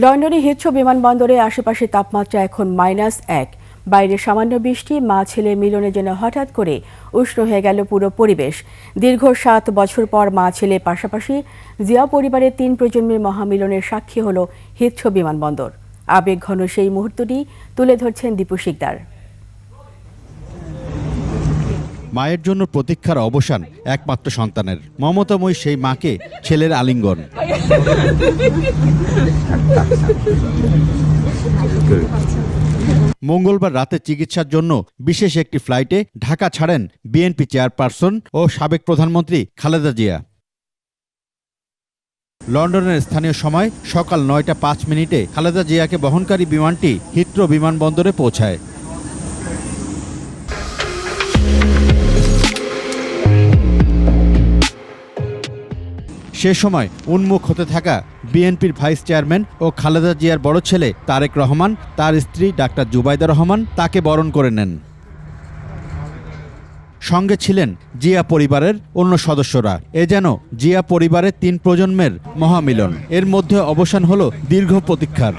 লন্ডনে হিথ্রো বিমানবন্দরে আশেপাশে তাপমাত্রা এখন মাইনাস এক। বাইরে সামান্য বৃষ্টি, মা ছেলে মিলনের জন্য হঠাৎ করে উষ্ণ হয়ে গেল পুরো পরিবেশ। দীর্ঘ সাত বছর পর মা ছেলে পাশাপাশি জিয়া পরিবারের তিন প্রজন্মের মহামিলনের সাক্ষী হল হিথ্রো বিমানবন্দর। আবেগঘন সেই মুহূর্তটি তুলে ধরছেন দীপু শিকদার। মায়ের জন্য প্রতীক্ষার অবসান একমাত্র সন্তানের। মমতাময়ী সেই মাকে ছেলের আলিঙ্গন। মঙ্গলবার রাতে চিকিৎসার জন্য বিশেষ একটি ফ্লাইটে ঢাকা ছাড়েন বিএনপি চেয়ারপারসন ও সাবেক প্রধানমন্ত্রী খালেদা জিয়া। লন্ডনের স্থানীয় সময় সকাল নয়টা পাঁচ মিনিটে খালেদা জিয়াকে বহনকারী বিমানটি হিথ্রো বিমানবন্দরে পৌঁছায়। সে সময় উন্মুখ হতে থাকা বিএনপির ভাইস চেয়ারম্যান ও খালেদা জিয়ার বড় ছেলে তারেক রহমান, তার স্ত্রী ডাক্তার জুবাইদা রহমান তাকে বরণ করে নেন। সঙ্গে ছিলেন জিয়া পরিবারের অন্য সদস্যরা। এ যেন জিয়া পরিবারের তিন প্রজন্মের মহামিলন। এর মধ্যে অবসান হলো দীর্ঘ প্রতীক্ষার।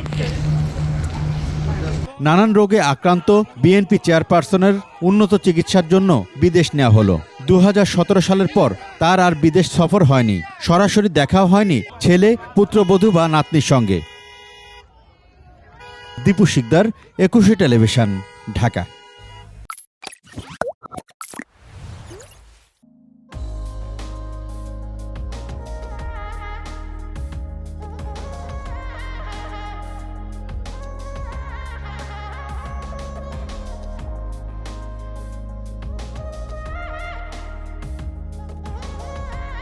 নানান রোগে আক্রান্ত বিএনপি চেয়ারপারসনের উন্নত চিকিৎসার জন্য বিদেশ নেওয়া হলো। দু হাজার সতেরো সালের পর তার আর বিদেশ সফর হয়নি। সরাসরি দেখাও হয়নি ছেলে পুত্রবধূ বা নাতনির সঙ্গে। দীপু শিকদার, একুশে টেলিভিশন, ঢাকা।